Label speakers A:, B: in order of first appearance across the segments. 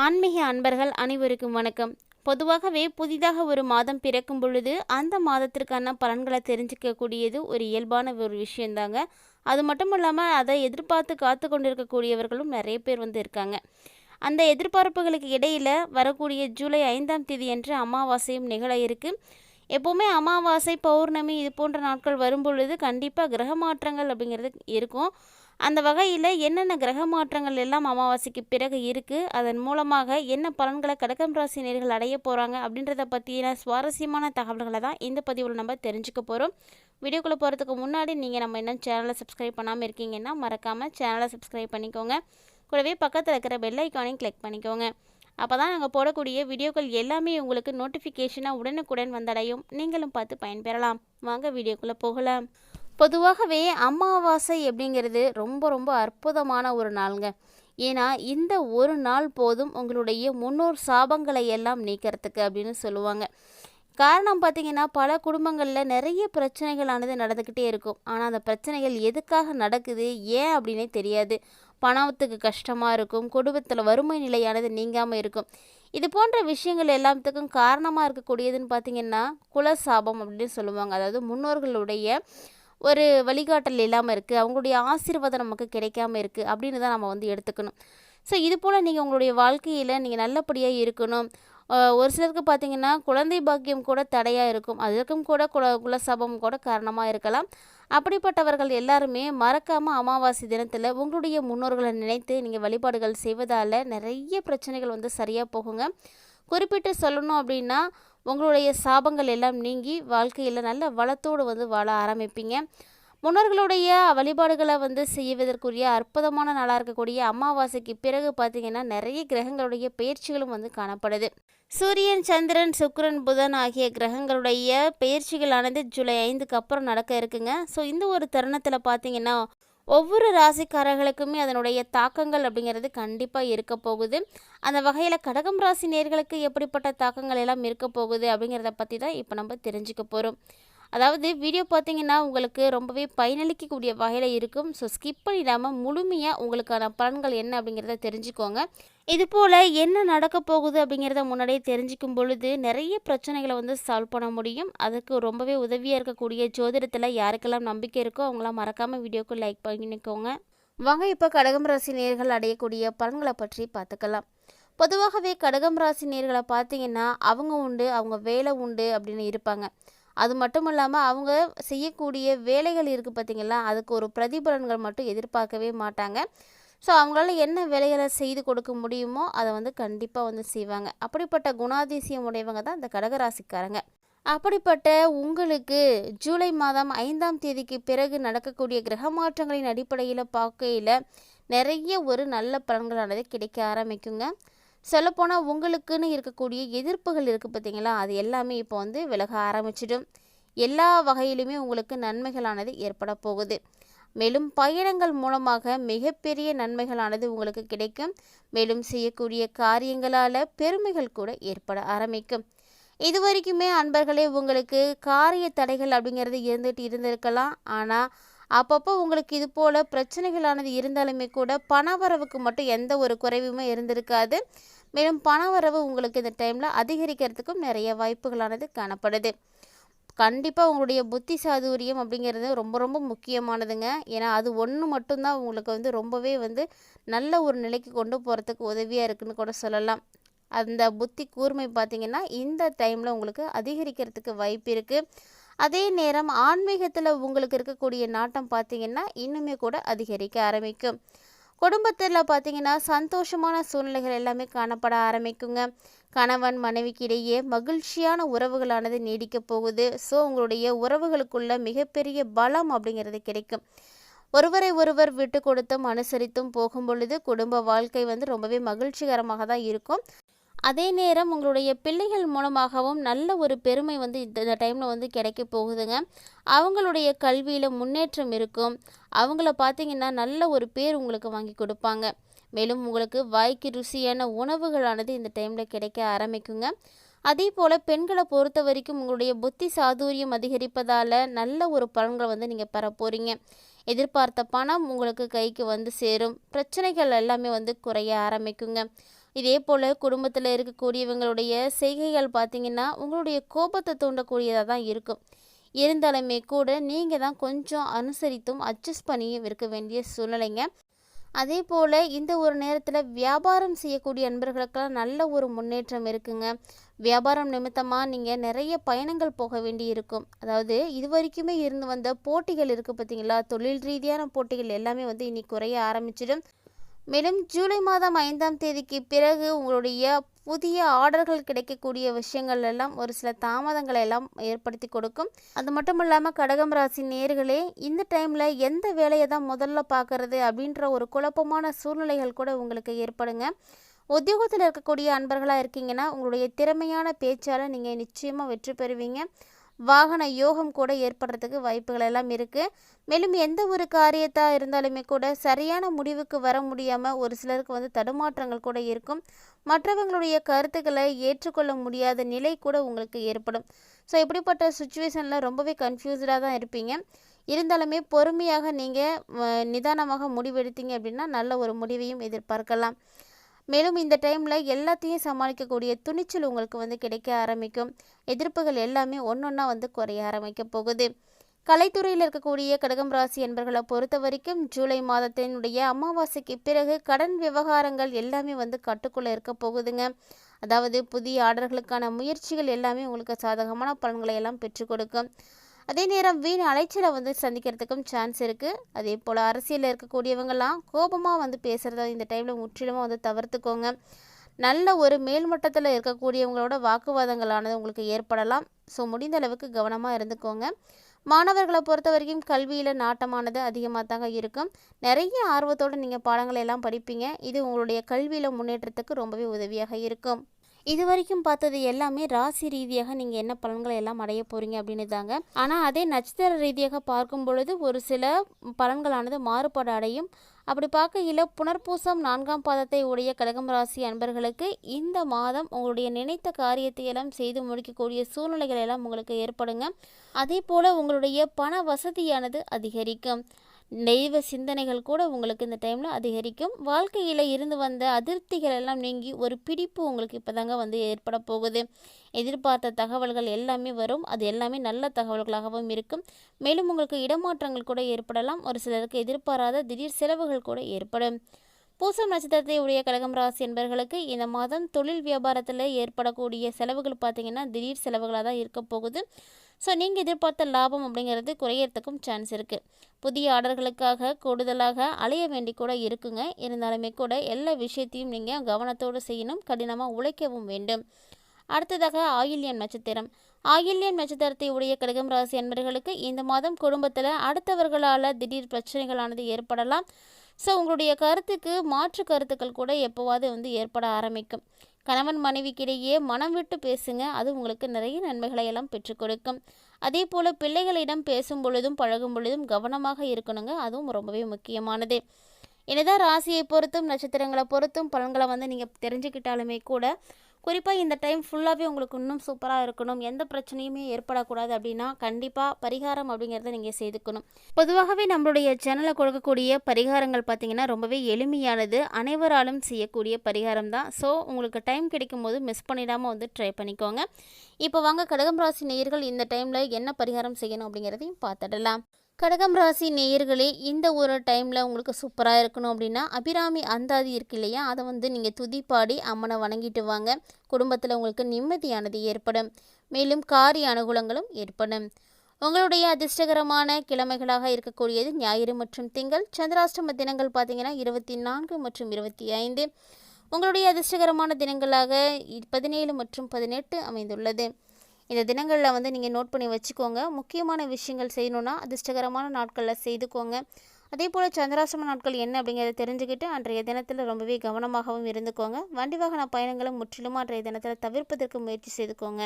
A: ஆன்மீக அன்பர்கள் அனைவருக்கும் வணக்கம். பொதுவாகவே புதிதாக ஒரு மாதம் பிறக்கும் பொழுது அந்த மாதத்திற்கான பலன்களை தெரிஞ்சுக்கக்கூடியது ஒரு இயல்பான ஒரு விஷயந்தாங்க. அது மட்டும் இல்லாமல் அதை எதிர்பார்த்து காத்து கொண்டிருக்கக்கூடியவர்களும் நிறைய பேர் வந்து இருக்காங்க. அந்த எதிர்பார்ப்புகளுக்கு இடையில் வரக்கூடிய ஜூலை ஐந்தாம் தேதி என்று அமாவாசையும் நிகழ இருக்குது எப்போவுமே அமாவாசை பௌர்ணமி இது போன்ற நாட்கள் வரும் பொழுது கண்டிப்பாக கிரக மாற்றங்கள் அப்படிங்கிறது இருக்கும். அந்த வகையில் என்னென்ன கிரக மாற்றங்கள் எல்லாம் அமாவாசைக்கு பிறகு இருக்குது அதன் மூலமாக என்ன பலன்களை கடக்கம் ராசி நேர்கள் அடைய போகிறாங்க அப்படின்றத பற்றின சுவாரஸ்யமான தகவல்களை தான் இந்த பதிவில் நம்ம தெரிஞ்சுக்க போகிறோம் வீடியோக்குள்ளே போகிறதுக்கு முன்னாடி நீங்கள் நம்ம இன்னும் சேனலை சப்ஸ்கிரைப் பண்ணாமல் இருக்கீங்கன்னா மறக்காமல் சேனலை சப்ஸ்கிரைப் பண்ணிக்கோங்க. கூடவே பக்கத்தில் இருக்கிற பெல் ஐக்கானையும் கிளிக் பண்ணிக்கோங்க. அப்போ தான் நாங்கள் போடக்கூடிய வீடியோக்கள் எல்லாமே உங்களுக்கு நோட்டிஃபிகேஷனாக உடனுக்குடன் வந்தடையும். நீங்களும் பார்த்து பயன்பெறலாம். வாங்க வீடியோக்குள்ளே போகலாம். பொதுவாகவே அமாவாசை அப்படிங்கிறது ரொம்ப ரொம்ப அற்புதமான ஒரு நாளுங்க. ஏன்னா இந்த ஒரு நாள் போதும் உங்களுடைய முன்னோர் சாபங்களை எல்லாம் நீக்கிறதுக்கு அப்படின்னு சொல்லுவாங்க. காரணம் பார்த்தீங்கன்னா பல குடும்பங்களில் நிறைய பிரச்சனைகளானது நடந்துக்கிட்டே இருக்கும். ஆனால் அந்த பிரச்சனைகள் எதுக்காக நடக்குது? ஏன் அப்படின்னே தெரியாது. பணத்துக்கு கஷ்டமாக இருக்கும். குடும்பத்தில் வறுமை நிலையானது நீங்காமல் இருக்கும். இது போன்ற விஷயங்கள் எல்லாத்துக்கும் காரணமாக இருக்கக்கூடியதுன்னு பார்த்தீங்கன்னா குலசாபம் அப்படின்னு சொல்லுவாங்க. அதாவது முன்னோர்களுடைய ஒரு வழிகாட்டல் இல்லாமல் இருக்குது அவங்களுடைய ஆசீர்வாதம் நமக்கு கிடைக்காம இருக்குது அப்படின்னு தான் நம்ம வந்து எடுத்துக்கணும். ஸோ இது போல் நீங்கள் உங்களுடைய வாழ்க்கையில் நீங்கள் நல்லபடியாக இருக்கணும். ஒரு சிலருக்கு பார்த்தீங்கன்னா குழந்தை பாக்கியம் கூட தடையாக இருக்கும். அதற்கும் கூட குல குலசபம் கூட காரணமாக இருக்கலாம். அப்படிப்பட்டவர்கள் எல்லாருமே மறக்காமல் அமாவாசை தினத்தில் உங்களுடைய முன்னோர்களை நினைத்து நீங்கள் வழிபாடுகள் செய்வதால் நிறைய பிரச்சனைகள் வந்து சரியாக போகுங்க. குறிப்பிட்டு சொல்லணும் அப்படின்னா உங்களுடைய சாபங்கள் எல்லாம் நீங்கி வாழ்க்கையில் நல்ல வளத்தோடு வந்து வாழ ஆரம்பிப்பீங்க. முன்னோர்களுடைய வழிபாடுகளை வந்து செய்வதற்குரிய அற்புதமான நாளாக இருக்கக்கூடிய அமாவாசைக்கு பிறகு பார்த்திங்கன்னா நிறைய கிரகங்களுடைய பயிற்சிகளும் வந்து காணப்படுது. சூரியன் சந்திரன் சுக்கரன் புதன் ஆகிய கிரகங்களுடைய பயிற்சிகளானது ஜூலை ஐந்துக்கு அப்புறம் நடக்க இருக்குங்க. ஸோ இந்த ஒரு தருணத்தில் பார்த்தீங்கன்னா ஒவ்வொரு ராசிக்காரர்களுக்குமே அதனுடைய தாக்கங்கள் அப்படிங்கிறது கண்டிப்பாக இருக்க போகுது. அந்த வகையில் கடகம் ராசி நேர்களுக்கு எப்படிப்பட்ட தாக்கங்கள் எல்லாம் இருக்க போகுது அப்படிங்கிறத பற்றி தான் இப்போ நம்ம தெரிஞ்சுக்க போகிறோம் அதாவது வீடியோ பார்த்தீங்கன்னா உங்களுக்கு ரொம்பவே பயனளிக்கக்கூடிய வகையில் இருக்கும். ஸோ ஸ்கிப் பண்ணிடாமல் முழுமையாக உங்களுக்கான பலன்கள் என்ன அப்படிங்கிறத தெரிஞ்சுக்கோங்க. இது போல் என்ன நடக்க போகுது அப்படிங்கிறத முன்னாடியே தெரிஞ்சிக்கும் பொழுது நிறைய பிரச்சனைகளை வந்து சால்வ் பண்ண முடியும். அதுக்கு ரொம்பவே உதவியாக இருக்கக்கூடிய ஜோதிடத்தில் யாருக்கெல்லாம் நம்பிக்கை இருக்கோ அவங்களாம் மறக்காமல் வீடியோக்கு லைக் பண்ணிக்கோங்க. வாங்க இப்போ கடகம் ராசி நேர்கள் அடையக்கூடிய பலன்களை பற்றி பார்த்துக்கலாம். பொதுவாகவே கடகம் ராசி நேர்களை பார்த்தீங்கன்னா அவங்க உண்டு அவங்க வேலை உண்டு அப்படின்னு இருப்பாங்க. அது மட்டும் இல்லாமல் அவங்க செய்யக்கூடிய வேலைகள் இருக்குது பார்த்திங்களா அதுக்கு ஒரு பிரதிபலன்கள் மட்டும் எதிர்பார்க்கவே மாட்டாங்க. ஸோ அவங்களால என்ன வேலைகளை செய்து கொடுக்க முடியுமோ அதை வந்து கண்டிப்பாக வந்து செய்வாங்க. அப்படிப்பட்ட குணாதிசயம் உடையவங்க தான் இந்த கடகராசிக்காரங்க. அப்படிப்பட்ட உங்களுக்கு ஜூலை மாதம் ஐந்தாம் தேதிக்கு பிறகு நடக்கக்கூடிய கிரக மாற்றங்களின் அடிப்படையில் பார்க்கையில் நிறைய ஒரு நல்ல பலன்களானது கிடைக்க ஆரம்பிக்குங்க. சொல்லப்போனால் உங்களுக்குன்னு இருக்கக்கூடிய எதிர்ப்புகள் இருக்குது பார்த்தீங்களா அது எல்லாமே இப்போ வந்து விலக ஆரம்பிச்சிடும். எல்லா வகையிலுமே உங்களுக்கு நன்மைகளானது ஏற்பட போகுது. மேலும் பயணங்கள் மூலமாக மிகப்பெரிய நன்மைகளானது உங்களுக்கு கிடைக்கும். மேலும் செய்யக்கூடிய காரியங்களால் பெருமைகள் கூட ஏற்பட ஆரம்பிக்கும். இது வரைக்குமே அன்பர்களே உங்களுக்கு காரிய தடைகள் அப்படிங்கிறது இருந்துட்டு இருந்திருக்கலாம். ஆனால் அப்பப்போ உங்களுக்கு இது போல் பிரச்சனைகளானது இருந்தாலுமே கூட பணவரவுக்கு மட்டும் எந்த ஒரு குறைவுமே இருந்திருக்காது. மேலும் பணவரவு உங்களுக்கு இந்த டைமில் அதிகரிக்கிறதுக்கும் நிறைய வாய்ப்புகளானது காணப்படுது. கண்டிப்பாக உங்களுடைய புத்தி சாதுரியம் அப்படிங்கிறது ரொம்ப ரொம்ப முக்கியமானதுங்க. ஏன்னா அது ஒன்று மட்டும்தான் உங்களுக்கு வந்து ரொம்பவே வந்து நல்ல ஒரு நிலைக்கு கொண்டு போகிறதுக்கு உதவியாக இருக்குன்னு கூட சொல்லலாம். அந்த புத்தி கூர்மை பார்த்திங்கன்னா இந்த டைமில் உங்களுக்கு அதிகரிக்கிறதுக்கு வாய்ப்பு இருக்குது அதே நேரம் ஆன்மீகத்தில் உங்களுக்கு இருக்கக்கூடிய நாட்டம் பார்த்திங்கன்னா இன்னுமே கூட அதிகரிக்க ஆரம்பிக்கும். குடும்பத்தில் பார்த்தீங்கன்னா சந்தோஷமான சூழ்நிலைகள் எல்லாமே காணப்பட ஆரம்பிக்குங்க. கணவன் மனைவிக்கு இடையே மகிழ்ச்சியான உறவுகளானது நீடிக்க போகுது. ஸோ உங்களுடைய உறவுகளுக்குள்ள மிகப்பெரிய பலம் அப்படிங்கிறது கிடைக்கும். ஒருவரை ஒருவர் விட்டு கொடுத்தும் அனுசரித்தும் போகும் பொழுது குடும்ப வாழ்க்கை வந்து ரொம்பவே மகிழ்ச்சிகரமாக தான் இருக்கும். அதே நேரம் உங்களுடைய பிள்ளைகள் மூலமாகவும் நல்ல ஒரு பெருமை வந்து இந்த டைமில் வந்து கிடைக்க போகுதுங்க. அவங்களுடைய கல்வியில் முன்னேற்றம் இருக்கும். அவங்கள பார்த்தீங்கன்னா நல்ல ஒரு பேர் உங்களுக்கு வாங்கி கொடுப்பாங்க. மேலும் உங்களுக்கு வாய்க்கு ருசியான உணவுகளானது இந்த டைமில் கிடைக்க ஆரம்பிக்குங்க. அதே போல் பெண்களை பொறுத்த வரைக்கும் உங்களுடைய புத்தி சாதுரியம் அதிகரிப்பதால் நல்ல ஒரு பலன்களை வந்து நீங்கள் பெற போகிறீங்க எதிர்பார்த்த பணம் உங்களுக்கு கைக்கு வந்து சேரும். பிரச்சனைகள் எல்லாமே வந்து குறைய ஆரம்பிக்குங்க. இதே போல் குடும்பத்தில் இருக்கக்கூடியவங்களுடைய செய்கைகள் பார்த்தீங்கன்னா உங்களுடைய கோபத்தை தூண்டக்கூடியதாக தான் இருக்கும். இருந்தாலுமே கூட நீங்கள் தான் கொஞ்சம் அனுசரித்தும் அட்ஜஸ்ட் பண்ணியும் இருக்க வேண்டிய சூழ்நிலைங்க. அதே போல் இந்த ஒரு நேரத்தில் வியாபாரம் செய்யக்கூடிய நண்பர்களுக்கெல்லாம் நல்ல ஒரு முன்னேற்றம் இருக்குங்க. வியாபாரம் நிமித்தமாக நீங்கள் நிறைய பயணங்கள் போக வேண்டி இருக்கும். அதாவது இது வரைக்குமே இருந்து வந்த போட்டிகள் இருக்குது பார்த்தீங்களா தொழில் ரீதியான போட்டிகள் எல்லாமே வந்து இனி குறைய ஆரம்பிச்சிடும். மேலும் ஜூலை மாதம் ஐந்தாம் தேதிக்கு பிறகு உங்களுடைய புதிய ஆர்டர்கள் கிடைக்கக்கூடிய விஷயங்கள் எல்லாம் ஒரு சில தாமதங்களை எல்லாம் ஏற்படுத்தி கொடுக்கும். அது மட்டும் இல்லாமல் கடகம் ராசி நேர்களே இந்த டைமில் எந்த வேலையை தான் முதல்ல பார்க்கறது அப்படின்ற ஒரு குழப்பமான சூழ்நிலைகள் கூட உங்களுக்கு ஏற்படுங்க. உத்தியோகத்தில் இருக்கக்கூடிய அன்பர்களாக இருக்கீங்கன்னா உங்களுடைய திறமையான பேச்சால் நீங்கள் நிச்சயமாக வெற்றி பெறுவீங்க. வாகன யோகம் கூட ஏற்படுறதுக்கு வாய்ப்புகள் எல்லாம் இருக்குது மேலும் எந்த ஒரு காரியத்தாக இருந்தாலுமே கூட சரியான முடிவுக்கு வர முடியாமல் ஒரு சிலருக்கு வந்து தடுமாற்றங்கள் கூட இருக்கும். மற்றவங்களுடைய கருத்துக்களை ஏற்றுக்கொள்ள முடியாத நிலை கூட உங்களுக்கு ஏற்படும். ஸோ இப்படிப்பட்ட சுச்சுவேஷனில் ரொம்பவே கன்ஃபியூஸ்டாக தான் இருப்பீங்க. இருந்தாலுமே பொறுமையாக நீங்கள் நிதானமாக முடிவெடுத்தீங்க அப்படின்னா நல்ல ஒரு முடிவையும் எதிர்பார்க்கலாம். மேலும் இந்த டைமில் எல்லாத்தையும் சமாளிக்கக்கூடிய துணிச்சல் உங்களுக்கு வந்து கிடைக்க ஆரம்பிக்கும். எதிர்ப்புகள் எல்லாமே ஒன்றொன்னா வந்து குறைய ஆரம்பிக்க போகுது. கலைத்துறையில் இருக்கக்கூடிய கடகம் ராசி என்பர்களை பொறுத்த வரைக்கும் ஜூலை மாதத்தினுடைய அமாவாசைக்கு பிறகு கடன் விவகாரங்கள் எல்லாமே வந்து கட்டுக்குள்ளே இருக்க போகுதுங்க. அதாவது புதிய ஆர்டர்களுக்கான முயற்சிகள் எல்லாமே உங்களுக்கு சாதகமான பலன்களை எல்லாம் பெற்றுக் கொடுக்கும். அதே நேரம் வீண் அலைச்சலை வந்து சந்திக்கிறதுக்கும் சான்ஸ் இருக்குது அதே போல் அரசியலில் இருக்கக்கூடியவங்கெல்லாம் கோபமாக வந்து பேசுகிறத இந்த டைமில் முற்றிலுமாக வந்து தவிர்த்துக்கோங்க. நல்ல ஒரு மேல்மட்டத்தில் இருக்கக்கூடியவங்களோட வாக்குவாதங்களானது உங்களுக்கு ஏற்படலாம். ஸோ முடிந்த அளவுக்கு கவனமாக இருந்துக்கோங்க. மாணவர்களை பொறுத்த வரைக்கும் கல்வியில் நாட்டமானது அதிகமாக தாங்க இருக்கும். நிறைய ஆர்வத்தோடு நீங்கள் பாடங்களை எல்லாம் படிப்பீங்க. இது உங்களுடைய கல்வியில் முன்னேற்றத்துக்கு ரொம்பவே உதவியாக இருக்கும். இது வரைக்கும் பார்த்தது எல்லாமே ராசி ரீதியாக நீங்கள் என்ன பலன்களை எல்லாம் அடைய போகிறீங்க அப்படின்னு தாங்க ஆனால் அதே நட்சத்திர ரீதியாக பார்க்கும் பொழுது ஒரு சில பலன்களானது மாறுபாடு அடையும். அப்படி பார்க்கையில் புனர்பூசம் நான்காம் பாதத்தை உடைய கடகம் ராசி அன்பர்களுக்கு இந்த மாதம் உங்களுடைய நினைத்த காரியத்தை எல்லாம் செய்து முடிக்கக்கூடிய சூழ்நிலைகள் எல்லாம் உங்களுக்கு ஏற்படுங்க. அதே போல் உங்களுடைய பண வசதியானது அதிகரிக்கும். தெய்வ சிந்தனைகள் கூட உங்களுக்கு இந்த டைமில் அதிகரிக்கும். வாழ்க்கையில் இருந்து வந்த அதிருப்திகள் எல்லாம் நீங்கி ஒரு பிடிப்பு உங்களுக்கு இப்போ தாங்க வந்து ஏற்பட போகுது. எதிர்பார்த்த தகவல்கள் எல்லாமே வரும். அது எல்லாமே நல்ல தகவல்களாகவும் இருக்கும். மேலும் உங்களுக்கு இடமாற்றங்கள் கூட ஏற்படலாம். ஒரு சிலருக்கு எதிர்பாராத திடீர் செலவுகள் கூட ஏற்படும். பூசம் நட்சத்திரத்தை உடைய கழகம் ராசி என்பவர்களுக்கு இந்த மாதம் தொழில் வியாபாரத்தில் ஏற்படக்கூடிய செலவுகள் பார்த்திங்கன்னா திடீர் செலவுகளாக தான் இருக்க போகுது. ஸோ நீங்கள் எதிர்பார்த்த லாபம் அப்படிங்கிறது குறையறதுக்கும் சான்ஸ் இருக்குது புதிய ஆர்டர்களுக்காக கூடுதலாக அலைய வேண்டி கூட இருக்குங்க. இருந்தாலுமே கூட எல்லா விஷயத்தையும் நீங்கள் கவனத்தோடு செய்யணும் கடினமாக உழைக்கவும் வேண்டும். அடுத்ததாக ஆயில்யன் நட்சத்திரம். ஆயில்யன் நட்சத்திரத்தை உடைய கடகம் ராசி என்பர்களுக்கு இந்த மாதம் குடும்பத்தில் அடுத்தவர்களால் திடீர் பிரச்சனைகளானது ஏற்படலாம். ஸோ உங்களுடைய கருத்துக்கு மாற்று கருத்துக்கள் கூட எப்போவாது வந்து ஏற்பட ஆரம்பிக்கும். கணவன் மனைவிக்கிடையே மனம் விட்டு பேசுங்க. அது உங்களுக்கு நிறைய நன்மைகளை எல்லாம் பெற்றுக் கொடுக்கும். அதே போல் பிள்ளைகளிடம் பேசும் பொழுதும் பழகும் பொழுதும் கவனமாக இருக்கணுங்க. அதுவும் ரொம்பவே முக்கியமானது. என்னதான் ராசியை பொறுத்தும் நட்சத்திரங்களை பொறுத்தும் பலன்களை வந்து நீங்கள் தெரிஞ்சுக்கிட்டாலுமே கூட குறிப்பாக இந்த டைம் ஃபுல்லாகவே உங்களுக்கு இன்னும் சூப்பராக இருக்கணும். எந்த பிரச்சனையுமே ஏற்படக்கூடாது அப்படின்னா கண்டிப்பாக பரிகாரம் அப்படிங்கிறத நீங்கள் செய்துக்கணும். பொதுவாகவே நம்மளுடைய சேனலில் கொடுக்கக்கூடிய பரிகாரங்கள் பார்த்திங்கன்னா ரொம்பவே எளிமையானது. அனைவராலும் செய்யக்கூடிய பரிகாரம் தான். ஸோ உங்களுக்கு டைம் கிடைக்கும் போது மிஸ் பண்ணிடாமல் வந்து ட்ரை பண்ணிக்கோங்க. இப்போ வாங்க கடகம் ராசி நேயர்கள் இந்த டைமில் என்ன பரிகாரம் செய்யணும் அப்படிங்கிறதையும் பார்த்துடலாம். கடகம் ராசி நேயர்களே இந்த ஒரு டைமில் உங்களுக்கு சூப்பராக இருக்கணும் அப்படின்னா அபிராமி அந்தாதி இருக்கு இல்லையா? அதை வந்து நீங்கள் துதிப்பாடி அம்மனை வணங்கிட்டு வாங்க. குடும்பத்தில் உங்களுக்கு நிம்மதியானது ஏற்படும். மேலும் காரிய அனுகூலங்களும் ஏற்படும். உங்களுடைய அதிர்ஷ்டகரமான கிழமைகளாக இருக்கக்கூடியது ஞாயிறு மற்றும் திங்கள். சந்திராஷ்டம தினங்கள் பார்த்தீங்கன்னா இருபத்தி நான்கு மற்றும் இருபத்தி ஐந்து. உங்களுடைய அதிர்ஷ்டகரமான தினங்களாக பதினேழு மற்றும் பதினெட்டு அமைந்துள்ளது. இந்த தினங்களில் வந்து நீங்கள் நோட் பண்ணி வச்சுக்கோங்க. முக்கியமான விஷயங்கள் செய்யணுன்னா அதிர்ஷ்டகரமான நாட்களில் செய்துக்கோங்க. அதே போல் சந்திராசிரம நாட்கள் என்ன அப்படிங்கிறத தெரிஞ்சுக்கிட்டு அன்றைய தினத்தில் ரொம்பவே கவனமாகவும் இருந்துக்கோங்க. வண்டி வாகன பயணங்களும் முற்றிலுமா அன்றைய தினத்தில் தவிர்ப்பதற்கு முயற்சி செய்துக்கோங்க.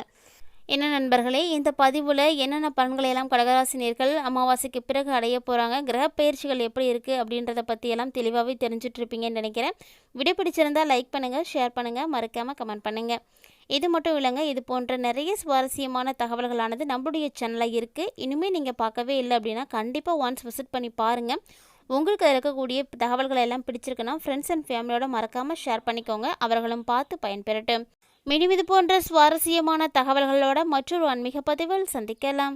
A: என்ன நண்பர்களே இந்த பதிவில் என்னென்ன பலன்களை எல்லாம் கடகராசினியர்கள் அமாவாசைக்கு பிறகு அடைய போகிறாங்க கிரக பயிற்சிகள் எப்படி இருக்குது அப்படின்றத பற்றி எல்லாம் தெளிவாகவே தெரிஞ்சுட்ருப்பீங்கன்னு நினைக்கிறேன். விடை பிடிச்சிருந்தால் லைக் பண்ணுங்கள் ஷேர் பண்ணுங்கள் மறக்காமல் கமெண்ட் பண்ணுங்கள் இது மட்டும் இல்லைங்க இது போன்ற நிறைய சுவாரஸ்யமான தகவல்களானது நம்மளுடைய சேனலில் இருக்குது இனிமேல் நீங்கள் பார்க்கவே இல்லை அப்படின்னா கண்டிப்பாக ஒன்ஸ் விசிட் பண்ணி பாருங்கள் உங்களுக்கு அதில் இருக்கக்கூடிய தகவல்கள் எல்லாம் பிடிச்சிருக்குன்னா ஃப்ரெண்ட்ஸ் அண்ட் ஃபேமிலியோட மறக்காமல் ஷேர் பண்ணிக்கோங்க. அவர்களும் பார்த்து பயன்பெறட்டும். மேலும் இது போன்ற சுவாரஸ்யமான தகவல்களோட மற்றொரு ஆன்மீக பதிவில் சந்திக்கலாம்.